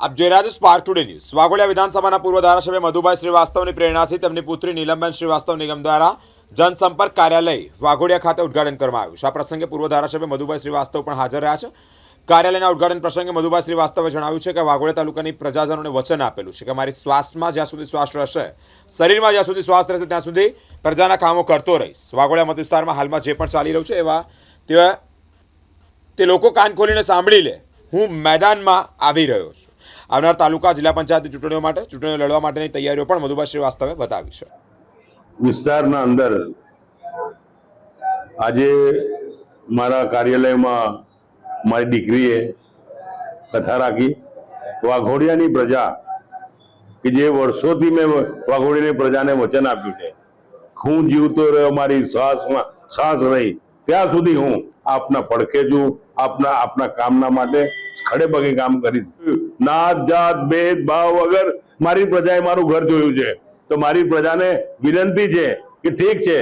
આપ જોઈ રહ્યા છો સ્પાર્ક ટુડે ન્યૂઝ વાઘોડિયા વિધાનસભાના પૂર્વ ધારાસભ્ય મધુભાઈ શ્રીવાસ્તવની પ્રેરણાથી તેમની પુત્રી નીલમબેન શ્રીવાસ્તવ નિગમ દ્વારા જનસંપર્ક કાર્યાલય વાઘોડિયા ખાતે ઉદ્ઘાટન કરવામાં આવ્યું છે. આ પ્રસંગે પૂર્વ ધારાસભ્ય મધુભાઈ શ્રીવાસ્તવ પણ હાજર રહ્યા છે. કાર્યાલયના ઉદ્ઘાટન પ્રસંગે મધુભાઈ શ્રીવાસ્તવે જણાવ્યું છે કે વાઘોડિયા તાલુકાની પ્રજાજનોને વચન આપેલું છે કે મારી શ્વાસમાં જ્યાં સુધી શ્વાસ રહેશે, શરીરમાં જ્યાં સુધી શ્વાસ રહેશે, ત્યાં સુધી પ્રજાના કામો કરતો રહીશ. વાઘોડિયા મત હાલમાં જે પણ ચાલી રહ્યું છે એવા તે લોકો કાન ખોલીને સાંભળી લે. હું મેદાનમાં આવી રહ્યો છું. આવનાર તાલુકા જિલ્લા પંચાયતની ચૂંટણીઓ માટે ચૂંટણીઓ લડવા માટેની તૈયારીઓ પણ મધુભાઈ શ્રીવાસ્તવે બતાવી છે. વિસ્તારના અંદર આજે મારા કાર્યાલયમાં મારી દીકરીએ કથા રાખી. વાઘોડિયાની પ્રજા કે જે વર્ષોથી મેં વાઘોડિયાની પ્રજાને વચન આપ્યું છે. હું જીવતો રહ્યો, મારી શ્વાસમાં શ્વાસ રહી. ત્યાં સુધી હું આપના પડખે છું, આપના આપના કામના માટે ખડે પગે કામ કરીશ. નાત જાત, ભેદ, ભાવ વગર મારી પ્રજાએ મારું ઘર જોયું છે. તો મારી પ્રજાને વિનંતી છે કે ઠીક છે,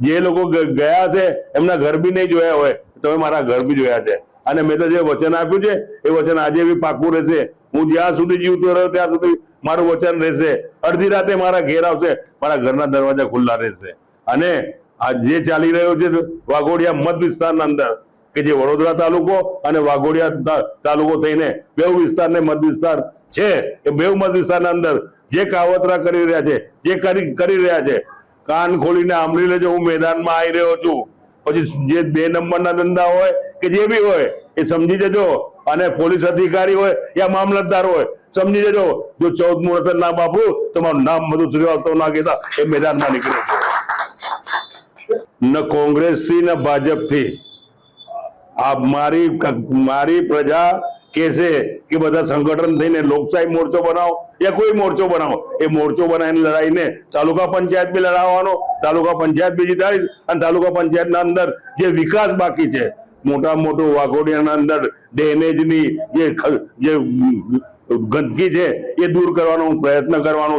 જે લોકો ગયા છે, એમના ઘર બી નહીં જોયા હોય, તમે મારા ઘર બી જોયા છે. અને મેં તો જે વચન આપ્યું છે, એ વચન આજે બી પાકું રહેશે. હું જ્યાં સુધી જીવતો રહ્યો, ત્યાં સુધી મારું વચન રહેશે. અડધી રાતે મારા ઘેર આવશે, મારા ઘરના દરવાજા ખુલ્લા રહેશે. અને આ જે ચાલી રહ્યો છે વાઘોડિયા મત વિસ્તારના અંદર, કે જે વડોદરા તાલુકો અને વાઘોડિયા તાલુકો થઈને બેઉ વિસ્તાર ને મત વિસ્તાર છે. એ બેઉ મત વિસ્તારના અંદર જે કાવતરા કરી રહ્યા છે, જે કરી કરી રહ્યા છે, કાન ખોલીને આંબળી લેજો, હું મેદાનમાં આવી રહ્યો છું. પછી જે બે નંબરના ધંધા હોય કે જે બી હોય, એ સમજી જજો. અને પોલીસ અધિકારી હોય યા મામલતદાર હોય, સમજી જજો. જો ચૌદ મુહૂર્ત નામ આપું તમારું નામ મધુ શ્રીવાસ્તવ ના કહેતા એ મેદાનમાં નીકળે ન કોંગ્રેસથી, ન ભાજપથી. આ મારી મારી પ્રજા કહેશે કે બધા સંગઠન થઈને લોકશાહી મોરચો બનાવો યા કોઈ મોરચો બનાવો. એ મોરચો બનાવીને લડાઈને તાલુકા પંચાયત બી લડાવવાનો, તાલુકા પંચાયત બી જીતાડીશ અને તાલુકા પંચાયતના અંદર જે વિકાસ બાકી છે મોટા મોટું વાઘોડિયાના અંદર ડેમેજની જે જે ગંદકી છે એ દૂર કરવાનો હું પ્રયત્ન કરવાનો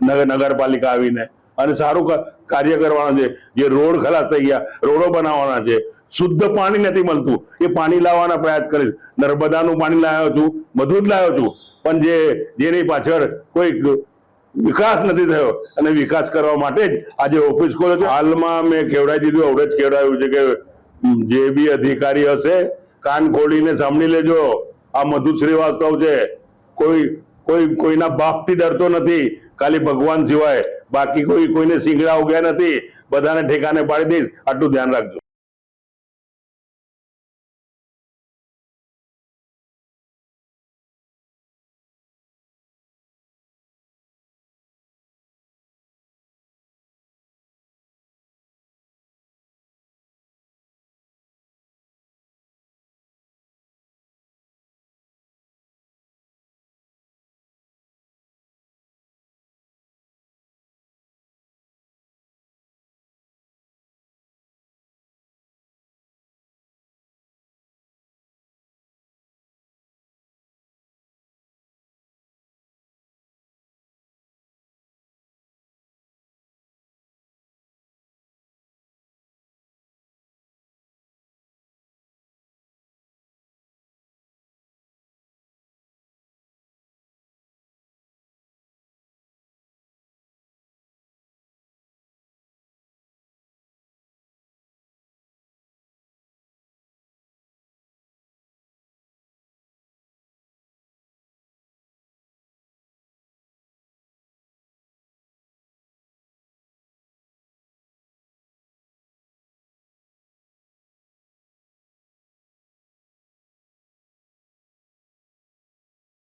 નગર નગરપાલિકા આવીને. અને સારું કાર્ય કરવાનું છે. જે રોડ ખલાસ થઈ ગયા, રોડો બનાવવાના છે. શુદ્ધ પાણી નથી મળતું. એ પાણી લાવવાના પ્રયાસ કરીશ. નર્મદાનું પાણી લાવ્યો છું, બધું જ લાવ્યો છું. પણ જે, જેની પાછળ કોઈ વિકાસ નથી થયો, અને વિકાસ કરવા માટે જ આજે ઓફિસ ખોલ્યો છે. હાલમાં મેં કેવડાવી દીધું હવે જ કેવડાવ્યું છે કે જે બી અધિકારી હશે, કાન ખોલીને સાંભળી લેજો. આ મધુ શ્રીવાસ્તવ છે. કોઈ કોઈ, કોઈના બાપથી ડરતો નથી. ખાલી ભગવાન સિવાય બાકી કોઈ કોઈને સિંગડા ઉગ્યા નથી. બધાને ઠેકાને પાડી દઈશ. આટલું ધ્યાન રાખજો.